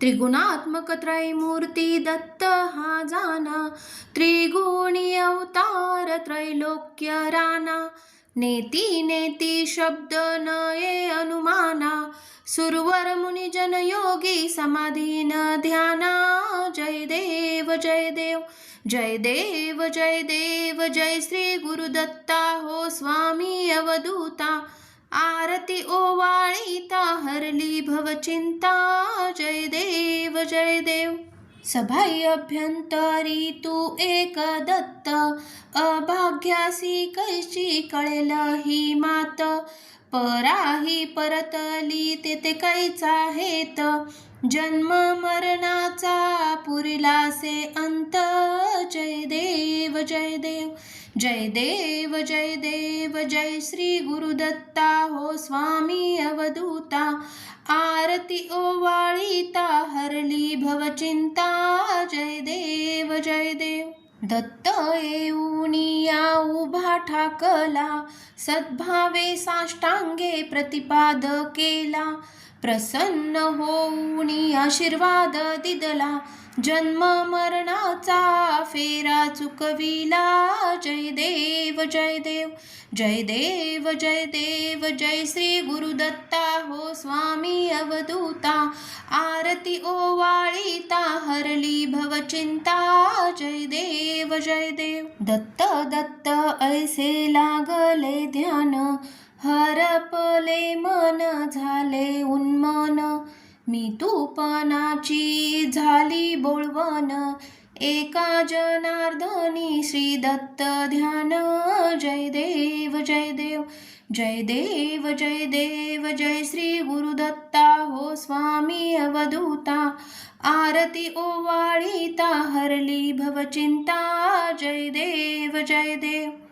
त्रिगुणात्मकत्रयमूर्ती दत्त हा जाना त्रिगुणी अवतार त्रैलोक्य राना नेती नेती शब्द नये अनुमाना सुरवर मुनिजन योगी समाधीन ध्याना जय देव जय देव जय देव जय देव जय श्री गुरुदत्ता हो स्वामी अवधूता। आरती ओवाळीता हरली भवचिंता जय देव जय देव. सभाई अभ्यंतरी तू एक दत्त अभाग्यासी कैची कळेल ही मात. पराही परतली तेथे कैचा हेत जन्म मरणाचा पुरिलासे अंत. जय देव जय देव. जय देव जय देव जय श्री गुरुदत्ता हो स्वामी अवधूता। आरती ओवाळीता हरली भवचिंता जय देव जय देव। दत्त येऊनिया उभा ठाकला। सद्भावे साष्टांगे प्रतिपाद केला। प्रसन्न होऊन आशीर्वाद दिदला. जन्म मरणाचा फेरा चुकविला. जय देव जय देव जय देव जय देव जय श्री गुरुदत्ता. हो स्वामी अवधूता आरती ओवाळीता हरली भवचिंता जय देव जय देव. दत्त दत्त ऐसे लागले ध्यान. हरपले मन झाले उन्मन. मी तूपनाची झाली बोळवन एका जनार्दनी श्री दत्त ध्यान. जय देव जय देव जय देव जय देव जय श्री गुरुदत्ता. हो स्वामी अवधूता. आरती ओवाळीता हरली भवचिंता. जय देव जय देव.